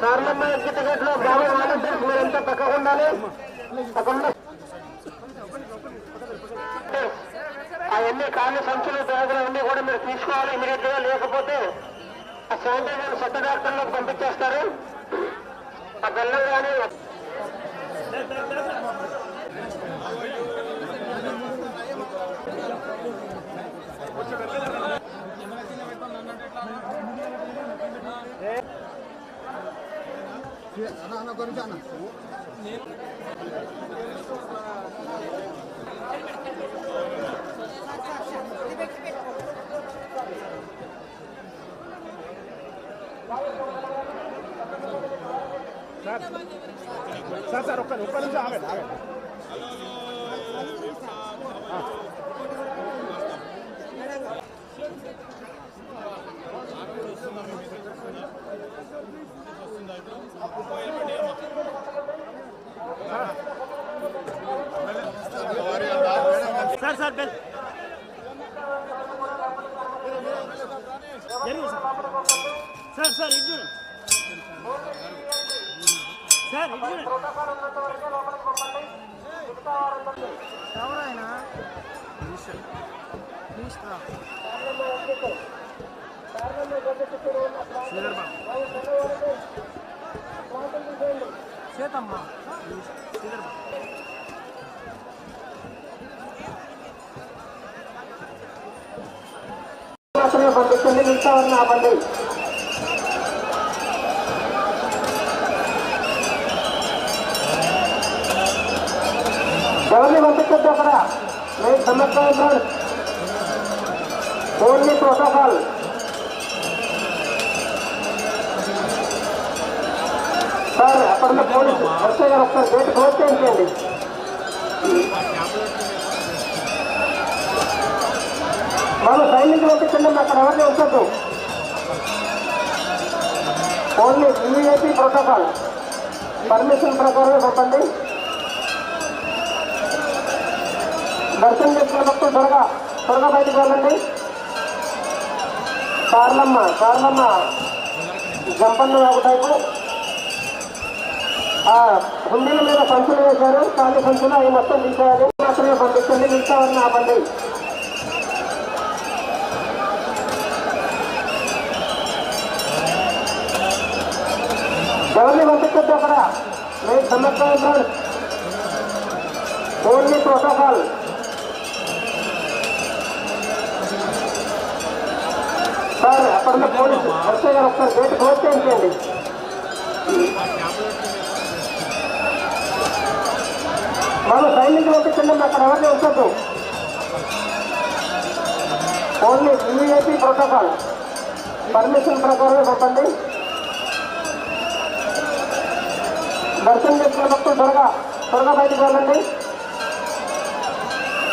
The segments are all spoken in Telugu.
సార్లమ్మ ఎక్కి బాగా బాబు మీరు ఎంత పక్కకు ఉండాలి పక్కన అవన్నీ ఖాళీ సంచులు బ్యాగులు అన్నీ కూడా మీరు తీసుకోవాలి ఇమీడియట్గా లేకపోతే ఆ శానిటైజర్ సత్త డాక్టర్లకు పంపించేస్తారు ఆ బెల్లం కానీ 那那赶紧叫呢！三三三，三三六块，六块零角，阿给，阿给。sir sir bell sir. Sir sir ఇది చూడండి సార్ ఇది చూడండి మాత్రమే పంపించండి మిగతా వారిని ఆపండి ఎవరిని పంపించద్దు అక్కడ? మేము సమర్థం ఓన్లీ ప్రోటోకాల్. సార్ అక్కడ పోలీసు వస్తే గారు ఒకసారి గేట్ క్లోజ్ చేయించండి వాళ్ళు సైడ్ నుంచి పంపించండి అక్కడ ఎవరిని ఉంచద్దు ఓన్లీ విఐపీ ప్రోటోకాల్. పర్మిషన్ ప్రకారమే పంపండి దర్శనం చేసుకున్న భక్తులు త్వరగా త్వరగా బయటకు వెళ్ళండి. కార్లమ్మ కార్లమ్మ జంపన్న ఒక టైపు. ఆ, హుండీల మీద సంచులు వేశారు. ఖాళీ సంచులు అవి మొత్తం తీసేయాలి మాత్రమే పంపించండి మిగతా వారిని ఆపండి. ఎవరిని పంపించద్దు అక్కడ? మేము సమర్థం ఓన్లీ ప్రోటోకాల్. సార్ అక్కడ ఉన్న పోలీసు వస్తే గారు ఒకసారి గేట్ క్లోజ్ చేయించండి. వాళ్ళు సైడ్ పంపించండి అక్కడ ఎవరిని ఉంచద్దు. Only VIP protocol. పర్మిషన్ ప్రకారమే పంపండి దర్శనం చేసుకున్న భక్తులు త్వరగా త్వరగా బయటకు వెళ్ళండి.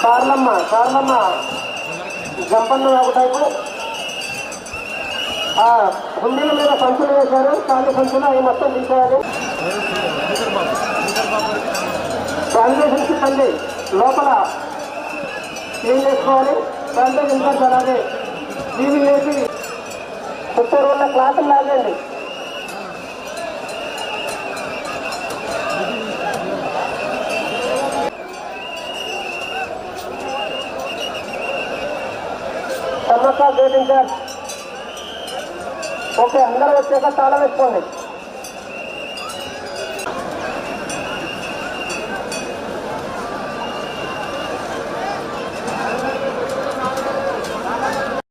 కార్లమ్మ కార్లమ్మ జంపన్న ఒక టైపు. ఆ, హుండీల మీద సంచులు వేశారు. ఖాళీ సంచులు అవి మొత్తం తీసేయాలి. శానిటైజర్ సిబ్బంది లోపల క్లీన్ చేసుకోవాలి. శానిటైజర్ ఇన్ఛార్జ్ అలాగే టీవీ వేసి చుట్టూరు ఉన్న క్లాసులు లాగండి సమ్మక్క గేట్ ఇన్ఛార్జ్ ఓకే అందరూ వచ్చాక తాళం వేసుకోండి.